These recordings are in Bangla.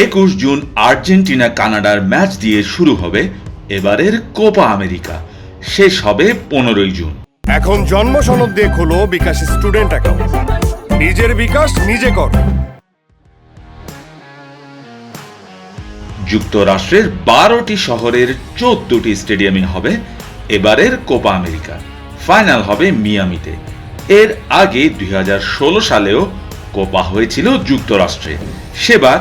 একুশ জুন আর্জেন্টিনা কানাডার ম্যাচ দিয়ে শুরু হবে এবারের কোপা আমেরিকা। শেষ হবে পনেরোই জুন। এখন জন্ম সনদ দিয়ে খোলো বিকাশ স্টুডেন্ট অ্যাকাউন্ট। নিজের বিকাশ নিজে কর। যুক্তরাষ্ট্রের বারোটি শহরের চোদ্দটি স্টেডিয়ামে হবে এবারের কোপা আমেরিকা। ফাইনাল হবে মিয়ামিতে। এর আগে দুই হাজার ষোলো সালেও কোপা হয়েছিল যুক্তরাষ্ট্রে। সেবার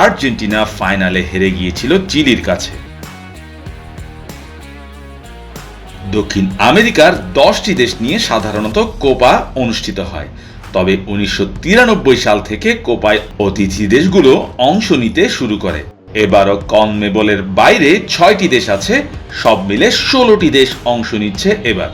আর্জেন্টিনা ফাইনালে হেরে গিয়েছিল চিলির কাছে। দক্ষিণ আমেরিকার দশটি দেশ নিয়ে সাধারণত কোপা অনুষ্ঠিত হয়। তবে উনিশশো তিরানব্বই সাল থেকে কোপায় অতিথি দেশগুলো অংশ নিতে শুরু করে। এবারও কনমেবলের বাইরে ছয়টি দেশ আছে, সব মিলে ষোলোটি দেশ অংশ নিচ্ছে এবার।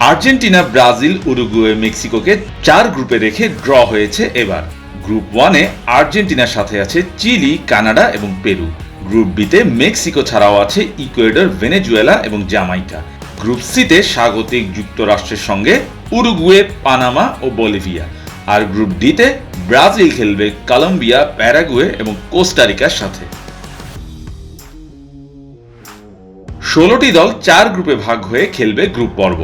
আর্জেন্টিনা, ব্রাজিল, উরুগুয়ে, মেক্সিকোকে চার গ্রুপে রেখে ড্র হয়েছে এবার। গ্রুপ ওয়ানে আর্জেন্টিনার সাথে আছে চিলি, কানাডা এবং পেরু। গ্রুপ বিতে মেক্সিকো ছাড়াও আছে ইকুয়েডর, ভেনেজুয়েলা এবং জামাইকা গ্রুপ সিতে স্বাগতিক যুক্তরাষ্ট্রের সঙ্গে উরুগুয়ে, পানামা ও বলিভিয়া। আর গ্রুপ ডিতে ব্রাজিল খেলবে কলম্বিয়া, প্যারাগুয়ে এবং কোস্টারিকার সাথে। ষোলোটি দল চার গ্রুপে ভাগ হয়ে খেলবে গ্রুপ পর্ব।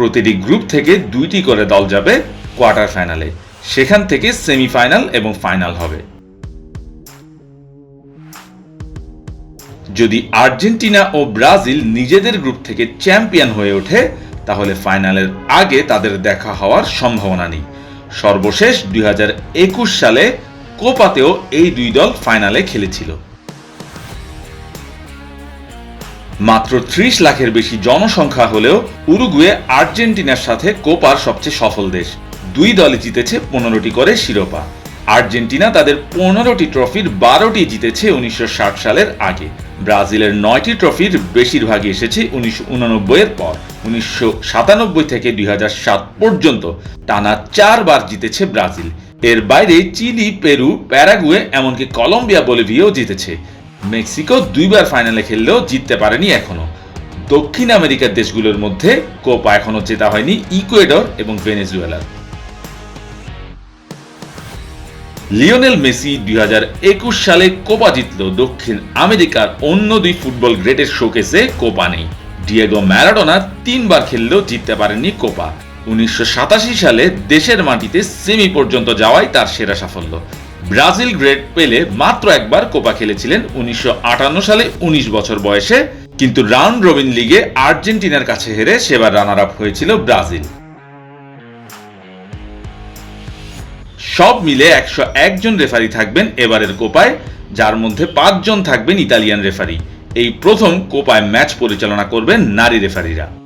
প্রতিটি গ্রুপ থেকে দুইটি করে দল যাবে কোয়ার্টার ফাইনালে। সেখান থেকে সেমিফাইনাল এবং ফাইনাল হবে। যদি আর্জেন্টিনা ও ব্রাজিল নিজেদের গ্রুপ থেকে চ্যাম্পিয়ন হয়ে ওঠে, তাহলে ফাইনালের আগে তাদের দেখা হওয়ার সম্ভাবনা নেই। সর্বশেষ দুই হাজার একুশ সালে কোপাতেও এই দুই দল ফাইনালে খেলেছিল। মাত্র ত্রিশ লাখের বেশি জনসংখ্যা হলেও উরুগুয়ে আর্জেন্টিনার সাথে কোপার সবচেয়ে সফল দেশ। দুই দলে জিতেছে পনেরোটি করে শিরোপা। আর্জেন্টিনা তাদের পনেরোটি ট্রফির বারোটি জিতেছে উনিশশো সালের আগে। ব্রাজিলের নয়টি ট্রফির বেশিরভাগই এসেছে উনিশশো এর পর। উনিশশো সাতানব্বই থেকে দুই সাত পর্যন্ত টানা চারবার জিতেছে ব্রাজিল। এর বাইরে চিলি, পেরু, প্যারাগুয়ে, এমনকি কলম্বিয়া, বলিভিয়াও জিতেছে। মেক্সিকো দুইবার ফাইনালে খেললেও জিততে পারেনি এখনও। দক্ষিণ আমেরিকার দেশগুলোর মধ্যে কোপা এখনও জেতা হয়নি ইকুয়েডর এবং ভেনেজুয়েলার লিওনেল মেসি দুই হাজার একুশ সালে কোপা জিতল দক্ষিণ আমেরিকার অন্য দুই ফুটবল গ্রেটের শোকেসে কোপা নেই। ডিয়েগো ম্যারাডোনা তিনবার খেললেও জিততে পারেননি কোপা। উনিশশো সাতাশি সালে দেশের মাটিতে সেমি পর্যন্ত যাওয়াই তার সেরা সাফল্য। ব্রাজিল গ্রেট পেলে মাত্র একবার কোপা খেলেছিলেন উনিশশো আটান্ন সালে ১৯ বছর বয়সে। কিন্তু রাউন্ড রবিন লিগে আর্জেন্টিনার কাছে হেরে সেবার রানার আপ হয়েছিল ব্রাজিল। সব মিলে একশো একজন রেফারি থাকবেন এবারের কোপায়, যার মধ্যে পাঁচজন থাকবেন ইতালিয়ান রেফারি। এই প্রথম কোপায় ম্যাচ পরিচালনা করবেন নারী রেফারিরা।